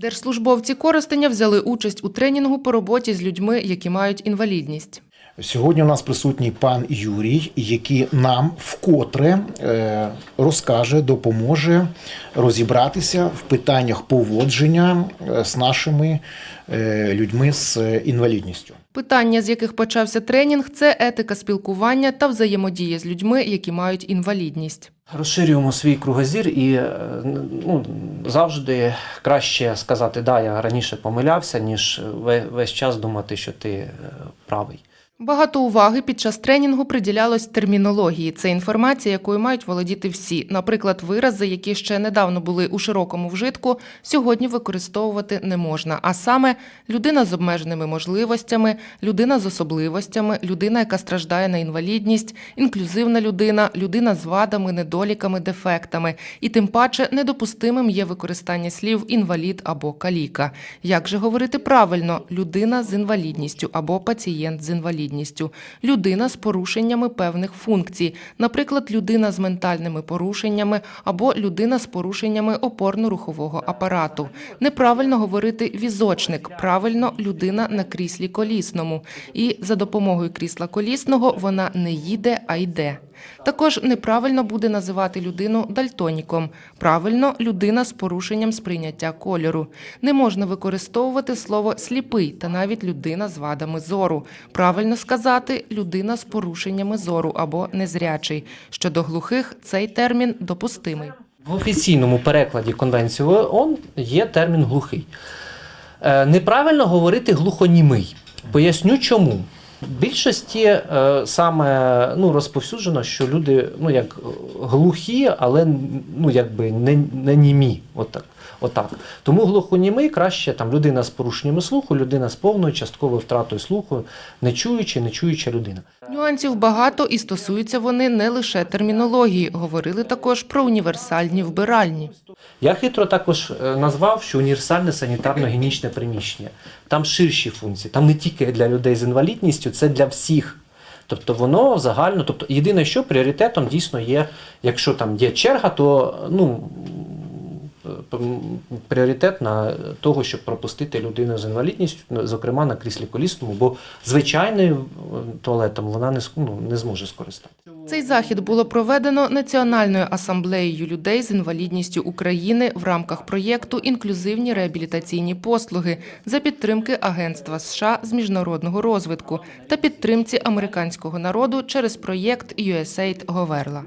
Держслужбовці Коростеня взяли участь у тренінгу по роботі з людьми, які мають інвалідність. Сьогодні у нас присутній пан Юрій, який нам вкотре е, розкаже, допоможе розібратися в питаннях поводження е, з нашими е, людьми з інвалідністю. Питання, з яких почався тренінг, це етика спілкування та взаємодія з людьми, які мають інвалідність. Розширюємо свій кругозір і ну, завжди краще сказати, да, я раніше помилявся, ніж весь час думати, що ти правий. Багато уваги під час тренінгу приділялось термінології. Це інформація, якою мають володіти всі. Наприклад, вирази, які ще недавно були у широкому вжитку, сьогодні використовувати не можна. А саме людина з обмеженими можливостями, людина з особливостями, людина, яка страждає на інвалідність, інклюзивна людина, людина з вадами, недоліками, дефектами. І тим паче недопустимим є використання слів інвалід або каліка. Як же говорити правильно людина з інвалідністю або пацієнт з інвалідністю, людина з порушеннями певних функцій, наприклад, людина з ментальними порушеннями або людина з порушеннями опорно-рухового апарату. Неправильно говорити візочник, правильно людина на кріслі колісному. І за допомогою крісла колісного вона не їде, а йде. Також неправильно буде називати людину дальтоніком. Правильно людина з порушенням сприйняття кольору. Не можна використовувати слово сліпий та навіть людина з вадами зору. Правильно сказати людина з порушеннями зору або незрячий. Щодо глухих цей термін допустимий. В офіційному перекладі Конвенції ООН є термін глухий. Е, Неправильно говорити глухонімий. Поясню чому. Більшості е, саме ну, розповсюджено, що люди ну, як глухі, але ну, якби не, не німі. Отак. Отак. Тому глухонімий краще там людина з порушеннями слуху, людина з повною частковою втратою слуху, не чуюча, не чуюча людина. Нюансів багато і стосуються вони не лише термінології. Говорили також про універсальні вбиральні. Я хитро також е, назвав, що універсальне санітарно-гігієнічне приміщення. Там ширші функції, там не тільки для людей з інвалідністю, це для всіх. Тобто воно загально, тобто єдине, що пріоритетом дійсно є, якщо там є черга, то ну, пріоритет на того, щоб пропустити людину з інвалідністю, зокрема на кріслі колісному, бо звичайним е, туалетом вона не, ну, не зможе скористатися. Цей захід було проведено Національною асамблеєю людей з інвалідністю України в рамках проєкту Інклюзивні реабілітаційні послуги за підтримки Агентства США з міжнародного розвитку та підтримці американського народу через проєкт USAID Говерла.